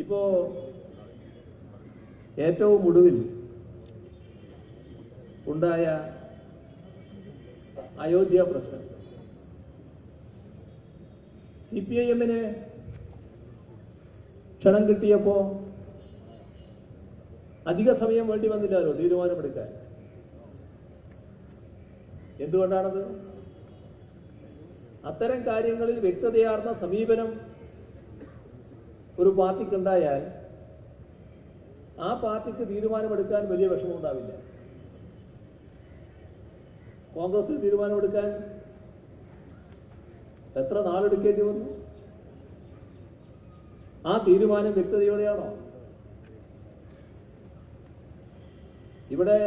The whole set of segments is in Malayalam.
ഇപ്പോ ഏറ്റവും ഒടുവിൽ ഉണ്ടായ അയോധ്യ പ്രശ്നം. സി പി ഐ എമ്മിന് ക്ഷണം കിട്ടിയപ്പോ അധിക സമയം വേണ്ടി വന്നില്ലല്ലോ തീരുമാനമെടുക്കാൻ? എന്തുകൊണ്ടാണത്? അത്തരം കാര്യങ്ങളിൽ വ്യക്തതയാർന്ന സമീപനം ഒരു പാർട്ടിക്കുണ്ടായാൽ ആ പാർട്ടിക്ക് തീരുമാനമെടുക്കാൻ വലിയ വിഷമമുണ്ടാവില്ല കോൺഗ്രസ് തീരുമാനമെടുക്കാൻ എത്ര നാളെടുക്കേണ്ടി വന്നു? ആ തീരുമാനം വ്യക്തതയോടെയാണോ? ഇവിടെ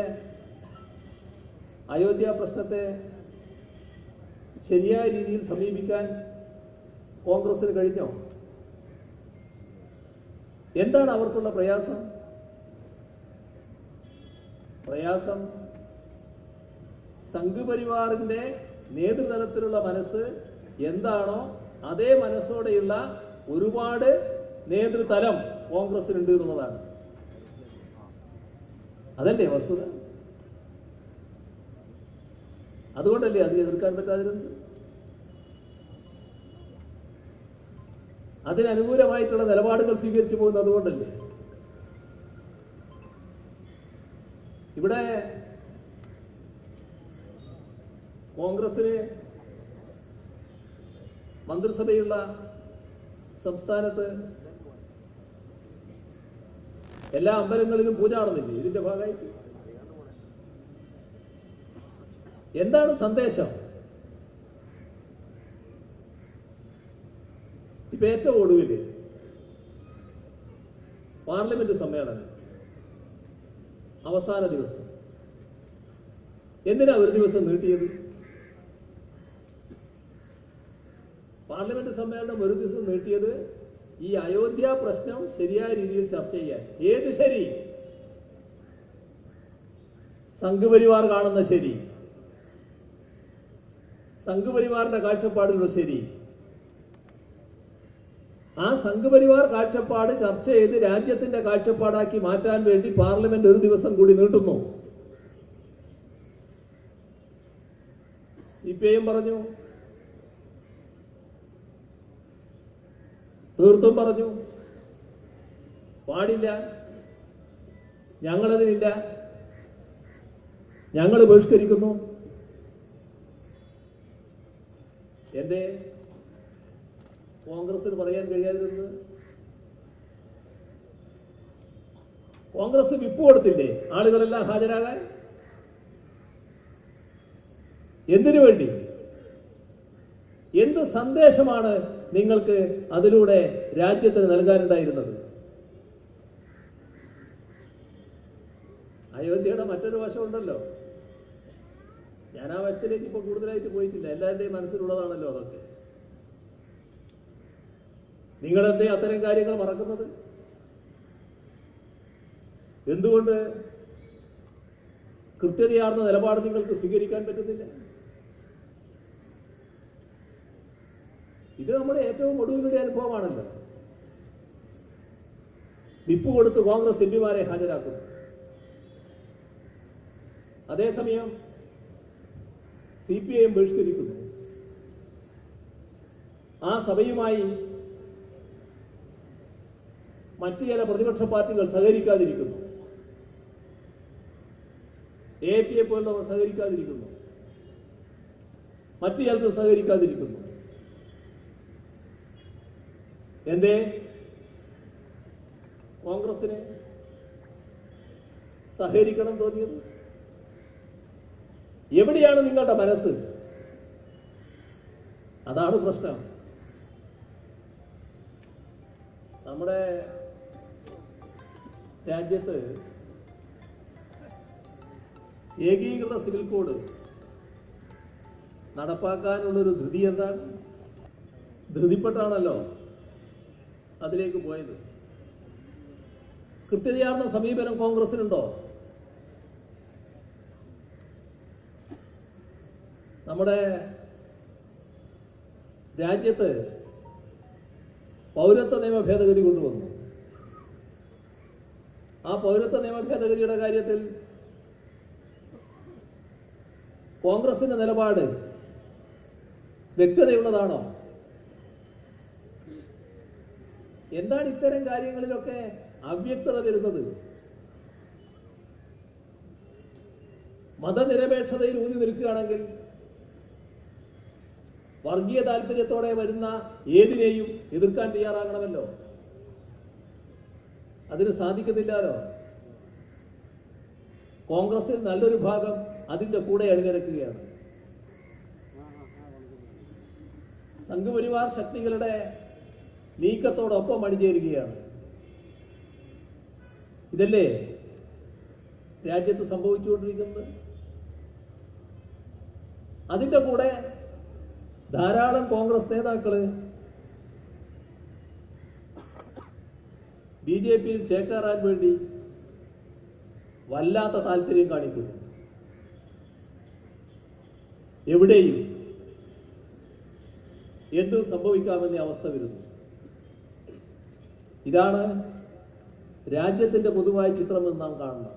അയോധ്യ പ്രശ്നത്തെ ശരിയായ രീതിയിൽ സമീപിക്കാൻ കോൺഗ്രസിന് കഴിഞ്ഞോ? എന്താണ് അവർക്കുള്ള പ്രയാസം? പ്രയാസം സംഘപരിവാറിന്റെ നേതൃതലത്തിലുള്ള മനസ്സ് എന്താണോ അതേ മനസ്സോടെയുള്ള ഒരുപാട് നേതൃതലം കോൺഗ്രസിനുണ്ട് എന്നുള്ളതാണ്. അതല്ലേ വസ്തുത? അതുകൊണ്ടല്ലേ അത് എതിർക്കാൻ പറ്റാതിരുന്നത്? അതിനനുകൂലമായിട്ടുള്ള നിലപാടുകൾ സ്വീകരിച്ചു പോകുന്നത് അതുകൊണ്ടല്ലേ? ഇവിടെ കോൺഗ്രസിന് മന്ത്രിസഭയുള്ള സംസ്ഥാനത്ത് എല്ലാ അമ്പലങ്ങളിലും പൂജ നടന്നില്ലേ? ഇതിന്റെ ഭാഗമായിട്ട്? എന്താണ് സന്ദേശം? ഇപ്പൊ ഏറ്റവും ഒടുവിൽ പാർലമെന്റ് സമ്മേളനം. അവസാന ദിവസം. എന്തിനാ ഒരു ദിവസം നീട്ടിയത്? പാർലമെന്റ് സമ്മേളനം ഒരു ദിവസം നീട്ടിയത് ഈ അയോധ്യ പ്രശ്നം ശരിയായ രീതിയിൽ ചർച്ച ചെയ്യാൻ. ഏത് ശരി? സംഘപരിവാർ കാണുന്ന ശരി. സംഘപരിവാറിന്റെ കാഴ്ചപ്പാടിലുള്ള ശരി. ആ സംഘപരിവാർ കാഴ്ചപ്പാട് ചർച്ച ചെയ്ത് രാജ്യത്തിന്റെ കാഴ്ചപ്പാടാക്കി മാറ്റാൻ വേണ്ടി പാർലമെന്റ് ഒരു ദിവസം കൂടി നീട്ടുന്നു. സി പി ഐ പറഞ്ഞു. തീർത്തും പറഞ്ഞു. പാടില്ല. ഞങ്ങളതിനില്ല. ഞങ്ങൾ ബഹിഷ്കരിക്കുന്നു. എന്തേ? കോൺഗ്രസിന് പറയാൻ കഴിയാതിരുന്നത്? കോൺഗ്രസ് വിപ്പ് കൊടുത്തില്ലേ? ആളുകളെല്ലാം ഹാജരാകാൻ? എന്തിനു വേണ്ടി? എന്ത് സന്ദേശമാണ് നിങ്ങൾക്ക് അതിലൂടെ രാജ്യത്തിന് നൽകാനുണ്ടായിരുന്നത്? അയോധ്യയുടെ മറ്റൊരു വശമുണ്ടല്ലോ. ഞാൻ ആ വശത്തിലേക്ക് ഇപ്പൊ കൂടുതലായിട്ട് പോയിട്ടില്ല. എല്ലാവരുടെയും മനസ്സിലുള്ളതാണല്ലോ അതൊക്കെ. നിങ്ങളെന്തേ അത്തരം കാര്യങ്ങൾ മറക്കുന്നത്? എന്തുകൊണ്ട് കൃത്യതയാർന്ന നിലപാട് നിങ്ങൾക്ക് സ്വീകരിക്കാൻ പറ്റുന്നില്ല? ഇത് നമ്മുടെ ഏറ്റവും ഒടുവിലൂടെ അനുഭവമാണല്ലോ. വിപ്പ് കൊടുത്ത് കോൺഗ്രസ് എംപിമാരെ ഹാജരാക്കുന്നു. അതേസമയം സി പി ഐ എം ബഹിഷ്കരിക്കുന്നു. ആ സഭയുമായി മറ്റു ചില പ്രതിപക്ഷ പാർട്ടികൾ സഹകരിക്കാതിരിക്കുന്നു. എ പി എ പോലുള്ളവർ സഹകരിക്കാതിരിക്കുന്നു. മറ്റു ചിലർക്ക് സഹകരിക്കാതിരിക്കുന്നു. എന്തേ? കോൺഗ്രസിന് സഹകരിക്കണം തോന്നിയത്? എവിടെയാണ് നിങ്ങളുടെ മനസ്സ്? അതാണ് പ്രശ്നം. നമ്മുടെ രാജ്യത്ത് ഏകീകൃത സിവിൽ കോഡ് നടപ്പാക്കാനുള്ളൊരു ധൃതി എന്താണ്? ധൃതിപ്പെട്ടാണല്ലോ അതിലേക്ക് പോയത്. കൃത്യതയാർന്ന സമീപനം കോൺഗ്രസിനുണ്ടോ? നമ്മുടെ രാജ്യത്ത് പൗരത്വ നിയമ ഭേദഗതി കൊണ്ടുവന്നു. ആ പൗരത്വ നിയമ ഭേദഗതിയുടെ കാര്യത്തിൽ കോൺഗ്രസിന്റെ നിലപാട് വ്യക്തതയുള്ളതാണോ? എന്താണ് ഇത്തരം കാര്യങ്ങളിലൊക്കെ അവ്യക്തത വരുന്നത്? മതനിരപേക്ഷതയിൽ ഊന്നി നിൽക്കുകയാണെങ്കിൽ വർഗീയ താല്പര്യത്തോടെ വരുന്ന ഏതിനെയും എതിർക്കാൻ തയ്യാറാകണമല്ലോ. അതിന് സാധിക്കുന്നില്ലാലോ? കോൺഗ്രസിൽ നല്ലൊരു ഭാഗം അതിന്റെ കൂടെ അണിനിരക്കുകയാണ്. സംഘപരിവാർ ശക്തികളുടെ നീക്കത്തോടൊപ്പം അണിചേരുകയാണ്. ഇതല്ലേ രാജ്യത്ത് സംഭവിച്ചുകൊണ്ടിരിക്കുന്നത്? അതിന്റെ കൂടെ ധാരാളം കോൺഗ്രസ് നേതാക്കൾ ബി ജെ പിയിൽ ചേക്കേറാൻ വേണ്ടി വല്ലാത്ത താല്പര്യം കാണിക്കുന്നു. എവിടെയും എന്തും സംഭവിക്കാമെന്ന അവസ്ഥ വരുന്നു. ഇതാണ് രാജ്യത്തിന്റെ പൊതുവായ ചിത്രമെന്ന് നാം കാണണം